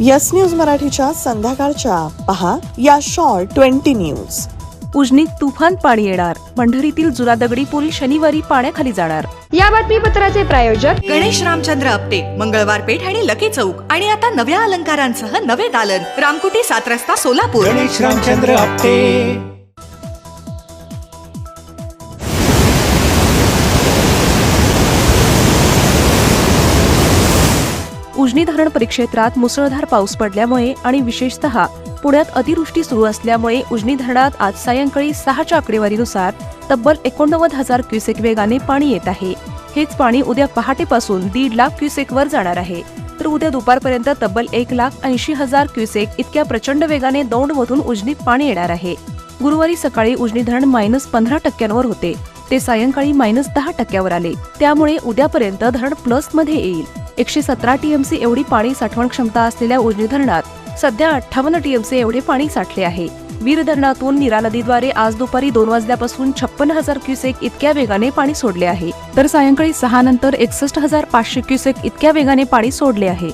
Yes news मराठीच्या संध्याकाळच्या. पहा या शॉर्ट ट्वेंटी न्यूज. उजनीत तुफान पाणी येणार. पंढरीतील जुना दगडी पूल शनिवारी पाण्याखाली जाणार. या बातमीपत्राचे प्रायोजक गणेश रामचंद्र आपटे मंगळवार पेठ आणि लकी चौक आणि आता नव्या अलंकारांसह नवे दालन. रामकुटी सात रस्ता सोलापूर. गणेश रामचंद्र आपटे. उजनी धरण परिक्षेत्रात मुसळधार पाऊस पडल्यामुळे आणि विशेषतः पुण्यात अतिवृष्टी सुरू असल्यामुळे उजनी धरणात आज सायंकाळी सहाच्या आकडेवारीनुसार तब्बल एकोणनव्वद हजार क्युसेक वेगाने पाणी येत आहे. हेच पाणी उद्या पहाटेपासून दीड लाख क्युसेकवर जाणार आहे. तर उद्या दुपारपर्यंत तब्बल एक लाख ऐंशी हजार क्युसेक इतक्या प्रचंड वेगाने दौंडमधून उजनीत पाणी येणार आहे. गुरुवारी सकाळी उजनी धरण मायनस पंधरा टक्क्यांवर होते. ते सायंकाळी मायनस दहा टक्क्यावर आले. त्यामुळे उद्यापर्यंत धरण प्लसमध्ये येईल. एकशे सतरा टीएमसी एवढी पाणी साठवण क्षमता असलेल्या उजनी धरणात सध्या अठ्ठावन्न टीएमसी एवढे पाणी साठले आहे. वीर धरणातून नीरा नदीद्वारे आज दुपारी दोन वाजल्यापासून छप्पन हजार क्युसेक इतक्या वेगाने पाणी सोडले आहे. तर सायंकाळी सहा नंतर एकसष्ट हजार पाचशे क्युसेक इतक्या वेगाने पाणी सोडले आहे.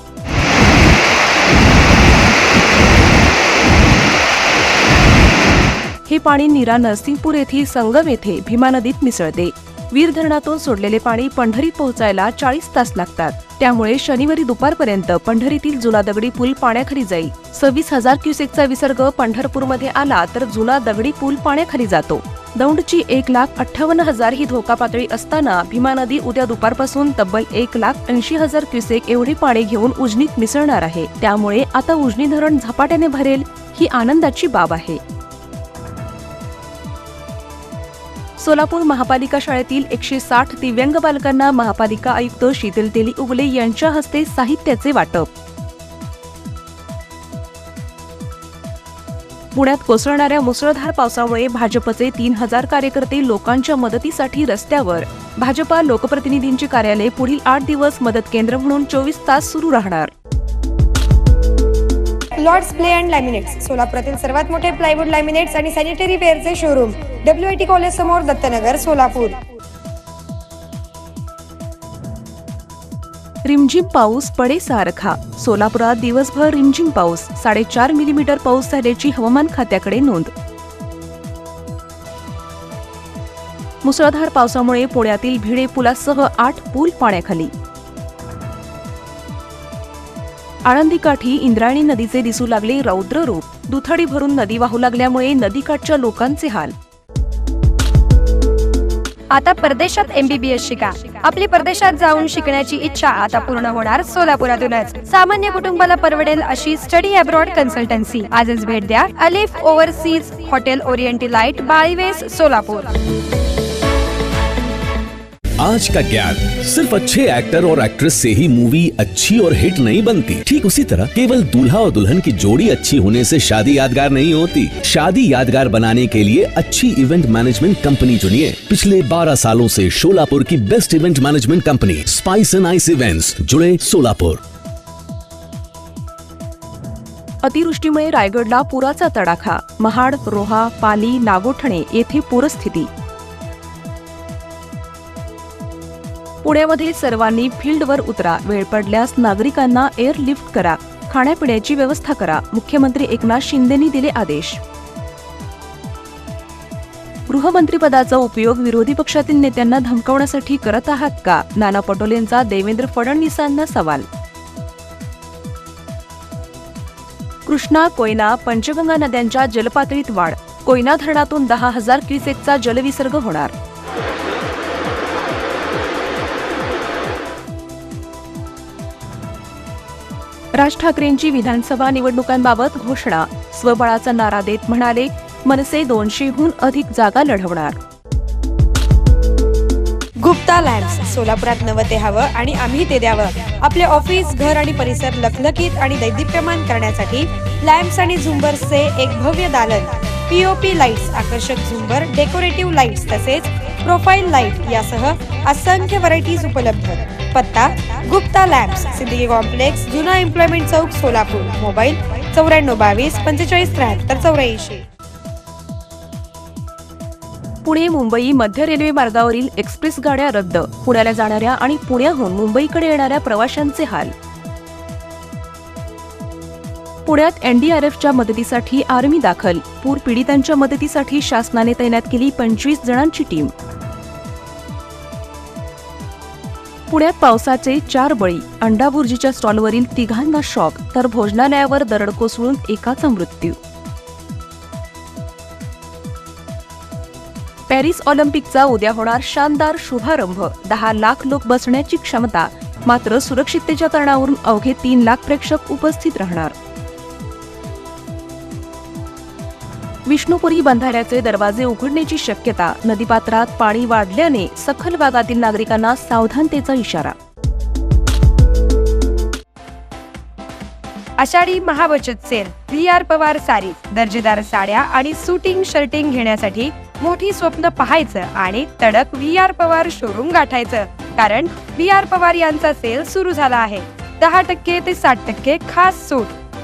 हे पाणी नीरा नरसिंगपूर येथील संगम येथे भीमा नदीत मिसळते. वीर धरणातून सोडलेले पाणी पंढरीत पोहोचायला चाळीस तास लागतात. त्यामुळे शनिवारी दुपारपर्यंत पंढरीतील जुना दगडी पूल पाण्याखाली जाईल. सव्वीस हजार क्युसेकचा विसर्ग पंढरपूरमध्ये आला तर जुना दगडी पूल पाण्याखाली जातो. दौंडची एक लाख अठ्ठावन्न हजार ही धोका पातळी असताना भीमा नदी उद्या दुपारपासून तब्बल एक लाख ऐंशी हजार क्युसेक एवढे पाणी घेऊन उजनीत मिसळणार आहे. त्यामुळे आता उजनी धरण झपाट्याने भरेल ही आनंदाची बाब आहे. सोलापूर महापालिका शाळेतील एकशे साठ दिव्यांग बालकांना महापालिका आयुक्त शीतल तेली उगले यांच्या हस्ते साहित्याचे वाटप. पुण्यात कोसळणाऱ्या मुसळधार पावसामुळे भाजपचे तीन हजार कार्यकर्ते लोकांच्या मदतीसाठी रस्त्यावर. भाजपा लोकप्रतिनिधींची कार्यालय पुढील आठ दिवस मदत केंद्र म्हणून चोवीस तास सुरू राहणार. लॉर्ड्स प्ले अँड लॅमिनेट्स सोलापुरातील सर्वात मोठे प्लायवूड लॅमिनेट्स आणि sanitary वेअरचे showroom W I T college समोर दत्तनगर सोलापूर. रिमझिम पाऊस पडे सारखा. सोलापुरात दिवसभर रिमझिम पाऊस साडेचार मिलीमीटर पाऊस झाल्याची हवामान खात्याकडे नोंद. मुसळधार पावसामुळे पुण्यातील भिडे पुलासह आठ पूल पाण्याखाली. आळंदीकाठी इंद्रायणी नदीचे दिसू लागले रौद्र रूप. दुथडी भरून नदी वाहू लागल्यामुळे नदीकाठच्या लोकांचे हाल. आता परदेशात एमबीबीएस शिका. आपली परदेशात जाऊन शिकण्याची इच्छा आता पूर्ण होणार सोलापुरातूनच. सामान्य कुटुंबाला परवडेल अशी स्टडी अब्रॉड कन्सल्टन्सी. आजच भेट द्या अलिफ ओव्हरसीज हॉटेल ओरिएंटी लाइट बाळीवेस सोलापूर. आज का ज्ञान सिर्फ़ अच्छे एक्टर और एक्ट्रेस से ही मूवी अच्छी और हिट नहीं बनती। ठीक उसी तरह केवल दूल्हा और दुल्हन की जोड़ी अच्छी होने से शादी यादगार नहीं होती। शादी यादगार बनाने के लिए अच्छी इवेंट मैनेजमेंट कंपनी चुनिए। पिछले 12 सालों से शोलापुर की best event management company spice and ice events जुड़े सोलापुर अतिवृष्टीमुळे रायगडला पुराचा तडाखा, महाड, रोहा, पाली, नागोठणे येथे पूरस्थिती. पुण्यामध्ये सर्वांनी फील्डवर उतरा. वेळ पडल्यास नागरिकांना एअरलिफ्ट करा. खाण्यापिण्याची व्यवस्था करा. मुख्यमंत्री एकनाथ शिंदेनी दिले आदेश. गृहमंत्रीपदाचा उपयोग विरोधी पक्षातील नेत्यांना धमकावण्यासाठी करत आहात का? नाना पटोलेंचा देवेंद्र फडणवीसांना सवाल. कृष्णा कोयना पंचगंगा नद्यांच्या जलपातळीत वाढ. कोयना धरणातून दहा हजार क्युसेकचा जलविसर्ग होणार. राज ठाकरेंची विधानसभा निवडणुकांबाबत घोषणा. स्वबळाचा नारा देत म्हणाले मनसे दोनशेहून अधिक जागा लढवणार. गुप्ता लॅम्प्स सोलापुरात नवं ते हवं आणि आम्ही ते द्यावं. आपले ऑफिस घर आणि परिसर लखलखीत आणि दैदिप्यमान करण्यासाठी लॅम्प्स आणि झुंबर्सचे एक भव्य दालन. पीओपी लाईट्स आकर्षक झुंबर डेकोरेटिव्ह लाईट्स तसेच प्रोफाईल लाइट यासह असंख्य व्हरायटीज उपलब्ध. पत्ता गुप्ता लॅम्प्स सिद्दीकी कॉम्प्लेक्स जुना एम्प्लॉयमेंट चौक सोलापूर. मोबाईल चौऱ्याण्णव बावीस पंचेचाळीस त्र्याहत्तर चौऱ्याऐंशी. पुणे मुंबई मध्य रेल्वे मार्गावरील एक्सप्रेस गाड्या रद्द. पुण्याला जाणाऱ्या आणि पुण्याहून मुंबईकडे येणाऱ्या प्रवाशांचे हाल. पुण्यात एनडीआरएफच्या मदतीसाठी आर्मी दाखल. पूर पीडितांच्या मदतीसाठी शासनाने तैनात केली पंचवीस जणांची टीम. पुण्यात पावसाचे चार बळी अंडाबुर्जीच्या स्टॉलवरील तिघांना शॉक तर भोजनालयावर दरड कोसळून एकाचा मृत्यू. पॅरिस ऑलिम्पिकचा उद्या होणार शानदार शुभारंभ दहा लाख लोक बसण्याची क्षमता मात्र सुरक्षिततेच्या कारणावरून अवघे तीन लाख प्रेक्षक उपस्थित राहणार. विष्णुपुरी बंधाऱ्याचे दरवाजे उघडण्याची शक्यता नदीपात्रात पाणी वाढल्याने सखल भागातील नागरिकांना सावधानतेचा इशारा. Ashadhi महाबचत sale V R Pawar sari दर्जेदार साड्या आणि सुटिंग शर्टिंग घेण्यासाठी मोठी स्वप्न पाहायचं आणि तडक व्ही आर पवार शोरूम गाठायचं. कारण व्ही आर पवार यांचा सेल सुरू झाला आहे. दहा टक्के ते साठ टक्के खास सूट.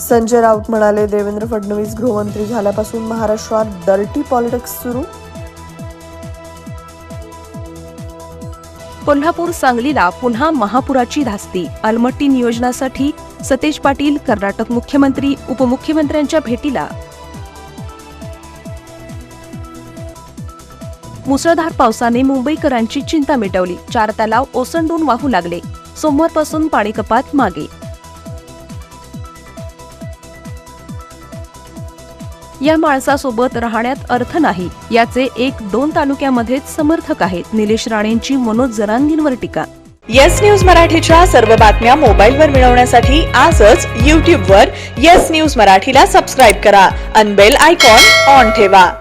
संजय राऊत म्हणाले देवेंद्र फडणवीस गृहमंत्री झाल्यापासून महाराष्ट्रात डर्टी पॉलिटिक्स सुरू. कोल्हापूर सांगलीला पुन्हा महापुराची धास्ती. अलमट्टी नियोजनासाठी सतेज पाटील कर्नाटक मुख्यमंत्री उपमुख्यमंत्र्यांच्या भेटीला. मुसळधार पावसाने मुंबईकरांची चिंता मिटवली. चार तलाव ओसंडून वाहू लागले. सोमवारपासून पाणी कपात मागे. या माणसासोबत राहण्यात अर्थ नाही. याचे एक दोन तालुक्यामध्येच समर्थक आहेत. निलेश राणेंची मनोज जरांगींवर टीका. येस न्यूज मराठीच्या सर्व बातम्या मोबाईलवर मिळवण्यासाठी आजच यूट्यूबवर येस न्यूज मराठीला सबस्क्राईब करा. अनबेल आयकॉन ऑन ठेवा.